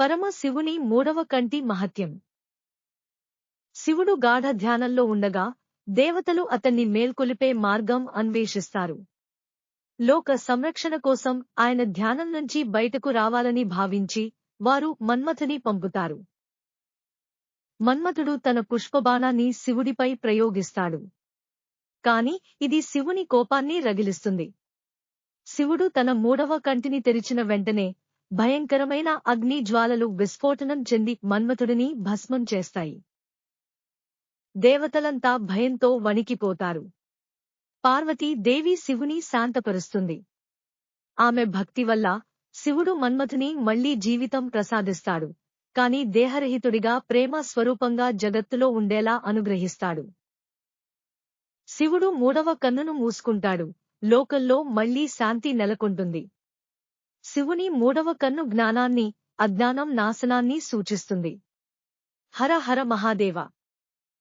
పరమ శివుని మూడవ కంటి మహత్యం. శివుడు గాఢ ధ్యానంలో ఉండగా దేవతలు అతన్ని మేల్కొలిపే మార్గం అన్వేషిస్తారు. లోక సంరక్షణ కోసం ఆయన ధ్యానం నుంచి బయటకు రావాలని భావించి వారు మన్మథుని పంపుతారు. మన్మథుడు తన పుష్పబాణాన్ని శివుడిపై ప్రయోగిస్తాడు. కాని ఇది శివుని కోపాన్ని రగిలిస్తుంది. శివుడు తన మూడవ కంటిని తెరిచిన వెంటనే భయంకరమైన అగ్ని జ్వాలలు విస్ఫోటనం చెంది మన్మథుడిని భస్మం చేస్తాయి. దేవతలంతా భయంతో వణికిపోతారు. పార్వతీ దేవి శివుని శాంతపరుస్తుంది. ఆమె భక్తి వల్ల శివుడు మన్మథుని మళ్ళీ జీవితం ప్రసాదిస్తాడు. కాని దేహరహితుడిగా ప్రేమ స్వరూపంగా జగత్తులో ఉండేలా అనుగ్రహిస్తాడు. శివుడు మూడవ కన్నును మూసుకుంటాడు. లోకల్లో మళ్ళీ శాంతి నెలకొంటుంది. శివుని మూడవ కన్ను జ్ఞానాన్ని అజ్ఞానం నాశనాన్ని సూచిస్తుంది. హర హర మహాదేవ.